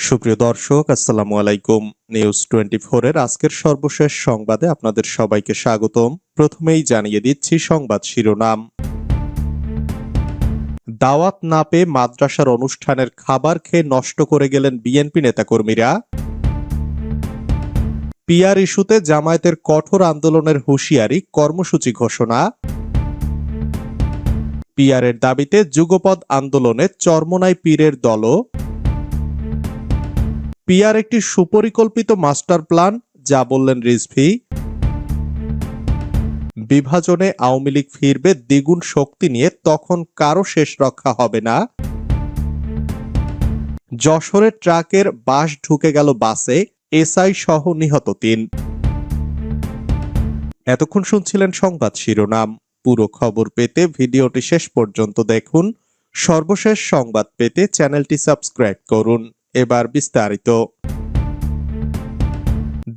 সুপ্রিয় দর্শক, আসসালামু আলাইকুম। নিউজ টোয়েন্টি এর আজকের সর্বশেষ সংবাদে আপনাদের সবাইকে স্বাগতম। প্রথমেই জানিয়ে দিচ্ছি সংবাদ শিরোনাম। দাওয়াত না পেয়ে মাদ্রাসার অনুষ্ঠানের খাবার খেয়ে নষ্ট করে গেলেন বিএনপি নেতাকর্মীরা। পিআর ইস্যুতে জামায়াতের কঠোর আন্দোলনের হুঁশিয়ারি কর্মসূচি ঘোষণা। পিআরের দাবিতে যুগপদ আন্দোলনে চরমনাই পীরের দলও। পিআর একটি সুপরিকল্পিত মাস্টার প্ল্যান, যা বললেন রিজভি। বিভাজনে আওয়ামী লীগ ফিরবে দ্বিগুণ শক্তি নিয়ে, তখন কারও শেষ রক্ষা হবে না। যশোরের ট্রাকের বাস ঢুকে গেল বাসে, এসআই সহ নিহত তিন। এতক্ষণ শুনছিলেন সংবাদ শিরোনাম। পুরো খবর পেতে ভিডিওটি শেষ পর্যন্ত দেখুন। সর্বশেষ সংবাদ পেতে চ্যানেলটি সাবস্ক্রাইব করুন। এবার বিস্তারিত।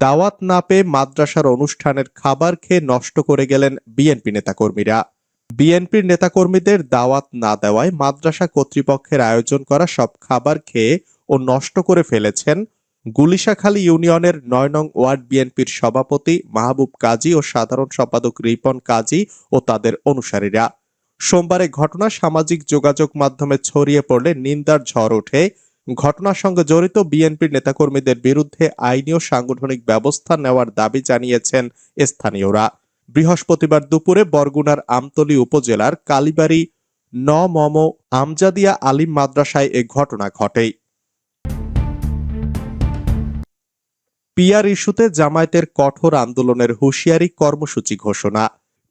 দাওয়াত না পেয়ে মাদ্রাসার অনুষ্ঠানের খাবার খেয়ে নষ্ট করে গেলেন বিএনপি নেতাকর্মীরা। বিএনপির নেতাকর্মীদের দাওয়াত না দেওয়ায় মাদ্রাসা কর্তৃপক্ষের আয়োজন করা সব খাবার খেয়ে ও নষ্ট করে ফেলেছেন গুলিশাখালী ইউনিয়নের নয় নং ওয়ার্ড বিএনপির সভাপতি মাহবুব কাজী ও সাধারণ সম্পাদক রিপন কাজী ও তাদের অনুসারীরা। সোমবারে ঘটনা সামাজিক যোগাযোগ মাধ্যমে ছড়িয়ে পড়লে নিন্দার ঝড় ওঠে। ঘটনার সঙ্গে জড়িত বিএনপির নেতাকর্মীদের বিরুদ্ধে আইনি ও সাংগঠনিক ব্যবস্থা নেওয়ার দাবি জানিয়েছেন স্থানীয়রা। বৃহস্পতিবার দুপুরে বরগুনার আমতলী উপজেলার কালীবাড়ি ন মম আমজাদিয়া আলিম মাদ্রাসায় এ ঘটনা ঘটে। পিয়ার ইস্যুতে জামায়াতের কঠোর আন্দোলনের হুঁশিয়ারি কর্মসূচি ঘোষণা।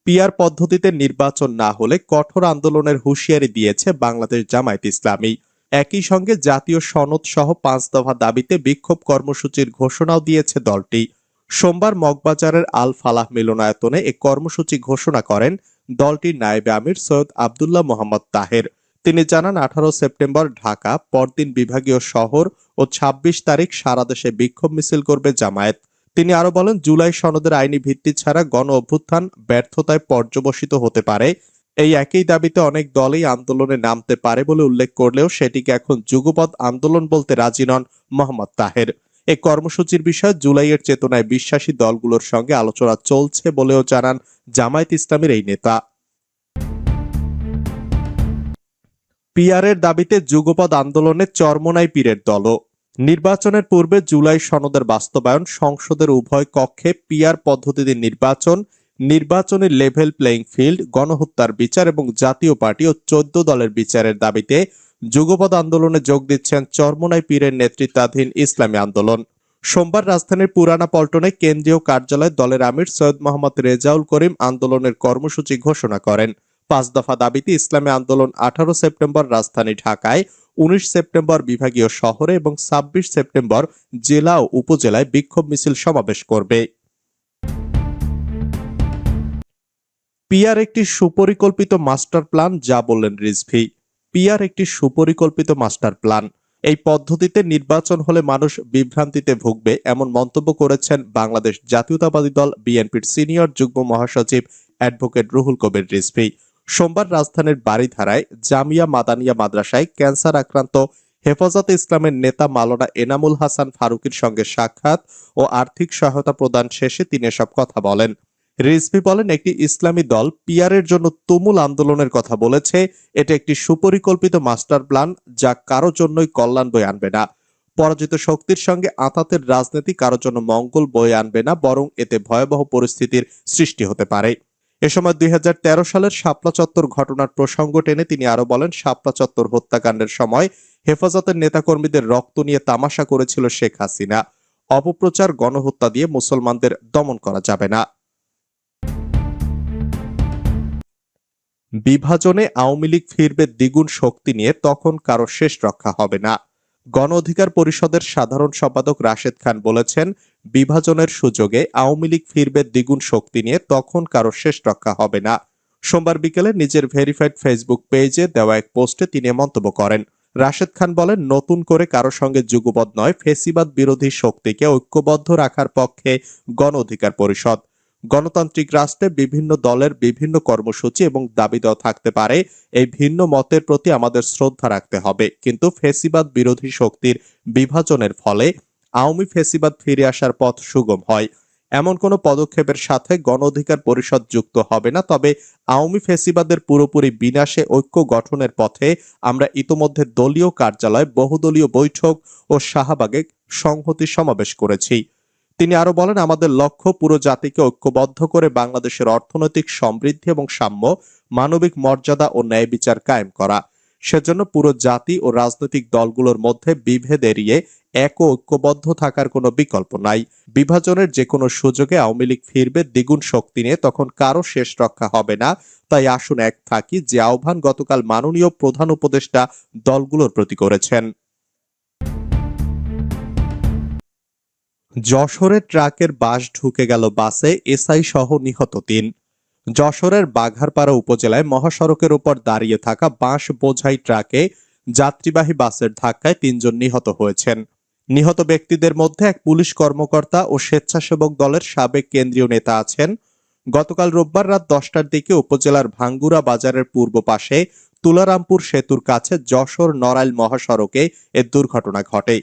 পিয়ার পদ্ধতিতে নির্বাচন না হলে কঠোর আন্দোলনের হুঁশিয়ারি দিয়েছে বাংলাদেশ জামায়াত ইসলামী। একই সঙ্গে জাতীয় সনদ সহ পাঁচ দফা দাবিতে বিক্ষোভ কর্মসূচির ঘোষণাও দিয়েছে দলটি। সোমবার মগবাজারের আল ফালাহ মিলনায়তনে এ কর্মসূচি ঘোষণা করেন দলটির নায়েবে আমির সৈয়দ আবদুল্লাহ মোহাম্মদ তাহের। তিনি জানান, আঠারো সেপ্টেম্বর ঢাকা, পরদিন বিভাগীয় শহর ও ২৬ তারিখ সারা দেশে বিক্ষোভ মিছিল করবে জামায়াত। তিনি আরও বলেন, জুলাই সনদের আইনি ভিত্তি ছাড়া গণ অভ্যুত্থান ব্যর্থতায় পর্যবসিত হতে পারে। এই একই দাবিতে অনেক দলই আন্দোলনে নামতে পারে বলে উল্লেখ করলেও সেটিকে এখন যুগপৎ আন্দোলন বলতে রাজি নন মোহাম্মদ তাহের। এই কর্মসূচির বিষয়ে জুলাইয়ের চেতনায় বিশ্বাসী দলগুলোর সঙ্গে আলোচনা চলছে বলেও জানান জামায়াত ইসলামের এই নেতা। পিয়ারের দাবিতে যুগপদ আন্দোলনে চরমনাই পীরের দলও। নির্বাচনের পূর্বে জুলাই সনদের বাস্তবায়ন সংসদের উভয় কক্ষে পিয়ার পদ্ধতিতে নির্বাচন নির্বাচনের লেভেল প্লেইং ফিল্ড গণহত্যার বিচার এবং জাতীয় পার্টি ও চোদ্দ দলের বিচারের দাবিতে যুগপদ আন্দোলনে যোগ দিচ্ছেন চরমনাই পীরের নেতৃত্বাধীন ইসলামী আন্দোলন। সোমবার রাজধানীর পুরানা পল্টনে কেন্দ্রীয় কার্যালয়ে দলের আমির সৈয়দ মোহাম্মদ রেজাউল করিম আন্দোলনের কর্মসূচি ঘোষণা করেন। পাঁচ দফা দাবিতে ইসলামী আন্দোলন আঠারো সেপ্টেম্বর রাজধানী ঢাকায়, উনিশ সেপ্টেম্বর বিভাগীয় শহরে এবং ছাব্বিশ সেপ্টেম্বর জেলা ও উপজেলায় বিক্ষোভ মিছিল সমাবেশ করবে। পিয়ার একটি সুপরিকল্পিত মাস্টার প্ল্যান, যা বললেন রিজভি। পিয়ার একটি সুপরিকল্পিত মাস্টার প্ল্যান। এই পদ্ধতিতে নির্বাচন হলে মানুষ বিভ্রান্তিতে ভুগবে, এমন মন্তব্য করেছেন বাংলাদেশ জাতীয়তাবাদী দল বিএনপির সিনিয়র যুগ্ম মহাসচিব অ্যাডভোকেট রুহুল কবির রিজভি। সোমবার রাজধানীর বাড়িধারায় জামিয়া মাদানিয়া মাদ্রাসায় ক্যান্সার আক্রান্ত হেফাজতে ইসলামের নেতা মাওলানা এনামুল হাসান ফারুকের সঙ্গে সাক্ষাৎ ও আর্থিক সহায়তা প্রদান শেষে তিনি এসব কথা বলেন। রিজভি বলেন, একটি ইসলামী দল পিয়ারের জন্য তুমুল আন্দোলনের কথা বলেছে। এটা একটি সুপরিকল্পিত মাস্টার প্ল্যান যা কারও জন্যই কল্যাণ বয়ে আনবে না। পরাজিত শক্তির সঙ্গে আতাতের রাজনীতি কারও জন্য মঙ্গল বয়ে আনবে না, বরং এতে ভয়াবহ পরিস্থিতির সৃষ্টি হতে পারে। এ সময় দুই হাজার তেরো সালের শাপলা চত্বর ঘটনার প্রসঙ্গ টেনে তিনি আরও বলেন, শাপলা চত্বর হত্যাকাণ্ডের সময় হেফাজতের নেতাকর্মীদের রক্ত নিয়ে তামাশা করেছিল শেখ হাসিনা। অপপ্রচার, গণহত্যা দিয়ে মুসলমানদের দমন করা যাবে না। বিভাজনে আওয়ামী লীগ ফিরবে দ্বিগুণ শক্তি নিয়ে তখন কারও শেষ রক্ষা হবে না। গণ অধিকার পরিষদের সাধারণ সম্পাদক রাশেদ খান বলেছেন, বিভাজনের সুযোগে আওয়ামী লীগ ফিরবে দ্বিগুণ শক্তি নিয়ে তখন কারও শেষ রক্ষা হবে না। সোমবার বিকেলে নিজের ভেরিফাইড ফেসবুক পেজে দেওয়া এক পোস্টে তিনি মন্তব্য করেন। রাশেদ খান বলেন, নতুন করে কারও সঙ্গে যুগবদ্ধ নয়, ফেসিবাদ বিরোধী শক্তিকে ঐক্যবদ্ধ রাখার পক্ষে গণ অধিকার পরিষদ। গণতান্ত্রিক রাষ্ট্রে বিভিন্ন দলের বিভিন্ন কর্মসূচি এবং দাবি দেওয়া থাকতে পারে। এই ভিন্ন মতের প্রতি আমাদের শ্রদ্ধা রাখতে হবে। কিন্তু ফেসিবাদ বিরোধী শক্তির বিভাজনের ফলে আওয়ামী ফেসিবাদ ফিরে আসার পথ সুগম হয়। এমন কোনো পদক্ষেপের সাথে গণ অধিকার পরিষদ যুক্ত হবে না। তবে আওয়ামী ফেসিবাদের পুরোপুরি বিনাশে ঐক্য গঠনের পথে আমরা ইতোমধ্যে দলীয় কার্যালয়, বহুদলীয় বৈঠক ও শাহবাগে সংহতি সমাবেশ করেছি। তিনি আরও বলেন, আমাদের লক্ষ্য পুরো জাতিকে ঐক্যবদ্ধ করে বাংলাদেশের অর্থনৈতিক সমৃদ্ধি এবং সাম্য, মানবিক মর্যাদা ও ন্যায় বিচার কায়েম করা। সেজন্য পুরো জাতি ও রাজনৈতিক দলগুলোর মধ্যে বিভেদ এড়িয়ে এক ঐক্যবদ্ধ থাকার কোনো বিকল্প নাই। বিভাজনের যে কোনো সুযোগে আওয়ামী লীগ ফিরবে, দ্বিগুণ শক্তি নিয়ে তখন কারও শেষ রক্ষা হবে না। তাই আসুন এক থাকি যে আহ্বান গতকাল মাননীয় প্রধান উপদেষ্টা দলগুলোর প্রতি করেছেন। যশোরে ট্রাকের বাস ঢুকে গেল বাসে এসআই সহ নিহত তিন। যশোরের বাঘারপাড়া উপজেলায় মহাসড়কের উপর দাঁড়িয়ে থাকা বাঁশ বোঝাই ট্রাকে যাত্রীবাহী বাসের ধাক্কায় তিনজন নিহত হয়েছেন। নিহত ব্যক্তিদের মধ্যে এক পুলিশ কর্মকর্তা ও স্বেচ্ছাসেবক দলের সাবেক কেন্দ্রীয় নেতা আছেন। গতকাল রোববার রাত দশটার দিকে উপজেলার ভাঙ্গুরা বাজারের পূর্ব পাশে তুলারামপুর সেতুর কাছে যশোর নড়াইল মহাসড়কে এ দুর্ঘটনা ঘটে।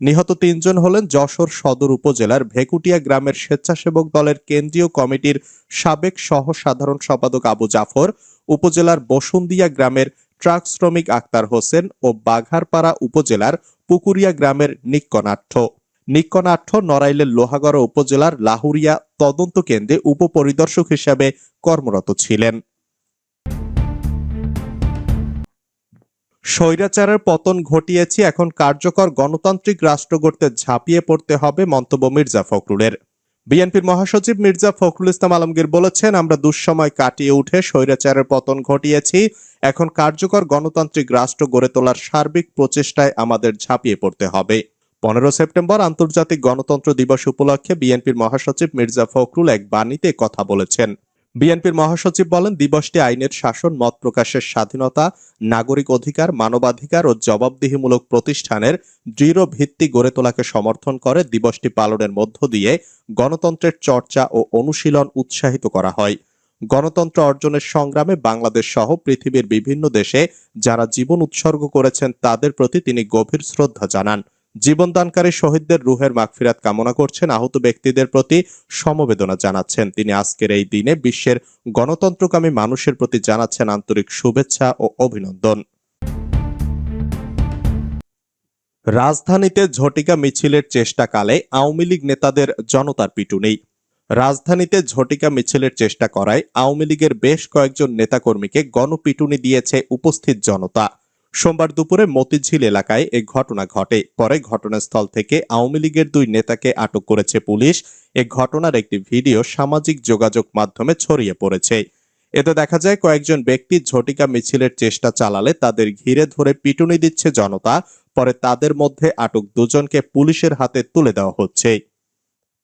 নিহত তিনজন হলেন যশোর সদর উপজেলার ভেকুটিয়া গ্রামের স্বেচ্ছাসেবক দলের কেন্দ্রীয় কমিটির সাবেক সহ সাধারণ সম্পাদক আবু জাফর, উপজেলার বসুন্দিয়া গ্রামের ট্রাক শ্রমিক আক্তার হোসেন ও বাঘারপাড়া উপজেলার পুকুরিয়া গ্রামের নিক্কনাট্য নিক্কনাট্য নড়াইলের লোহাগড়া উপজেলার লাহুরিয়া তদন্ত কেন্দ্রে উপপরিদর্শক হিসাবে কর্মরত ছিলেন। স্বৈরাচারের পতন ঘটিয়েছি, এখন কার্যকর গণতান্ত্রিক রাষ্ট্র গড়তে ঝাঁপিয়ে পড়তে হবে মন্তব্য মির্জা ফখরুলের। বিএনপির মহাসচিব মির্জা ফখরুল ইসলাম আলমগীর বলেছেন, আমরা দুঃসময় কাটিয়ে উঠে স্বৈরাচারের পতন ঘটিয়েছি, এখন কার্যকর গণতান্ত্রিক রাষ্ট্র গড়ে তোলার সার্বিক প্রচেষ্টায় আমাদের ঝাঁপিয়ে পড়তে হবে। পনেরো সেপ্টেম্বর আন্তর্জাতিক গণতন্ত্র দিবস উপলক্ষে বিএনপির মহাসচিব মির্জা ফখরুল এক বাণীতে কথা বলেছেন। বিএনপির মহাসচিব বলেন, দিবসটি আইনের শাসন, মত প্রকাশের স্বাধীনতা, নাগরিক অধিকার, মানবাধিকার ও জবাবদিহিমূলক প্রতিষ্ঠানের দৃঢ় ভিত্তি গড়ে তোলাকে সমর্থন করে দিবসটি পালনের মধ্য দিয়ে গণতন্ত্রের চর্চা ও অনুশীলন উৎসাহিত করা হয়। গণতন্ত্র অর্জনের সংগ্রামে বাংলাদেশ সহ পৃথিবীর বিভিন্ন দেশে যারা জীবন উৎসর্গ করেছেন, তাদের প্রতি তিনি গভীর শ্রদ্ধা জানান। জীবনদানকারী শহীদদের রুহের মাগফিরাত কামনা করছেন। আহত ব্যক্তিদের প্রতি সমবেদনা জানাচ্ছেন। তিনি আজকের এই দিনে বিশ্বের গণতন্ত্রকামী মানুষের প্রতি জানাচ্ছেন আন্তরিক শুভেচ্ছা ও অভিনন্দন। রাজধানীতে ঝটিকা মিছিলের চেষ্টাকালে আওয়ামী লীগ নেতাদের জনতার পিটুনি। রাজধানীতে ঝটিকা মিছিলের চেষ্টা করায় আওয়ামী লীগের বেশ কয়েকজন নেতাকর্মীকে গণপিটুনি দিয়েছে উপস্থিত জনতা। সোমবার দুপুরে মতিঝিল এলাকায় এ ঘটনা ঘটে। পরে ঘটনাস্থল থেকে আওয়ামী লীগের দুই নেতাকে আটক করেছে পুলিশ। এ ঘটনার একটি ভিডিও সামাজিক যোগাযোগ মাধ্যমে ছড়িয়ে পড়েছে। এতে দেখা যায়, কয়েকজন ব্যক্তি ঝটিকা মিছিলের চেষ্টা চালালে তাদের ঘিরে ধরে পিটুনি দিচ্ছে জনতা। পরে তাদের মধ্যে আটক দুজনকে পুলিশের হাতে তুলে দেওয়া হচ্ছে।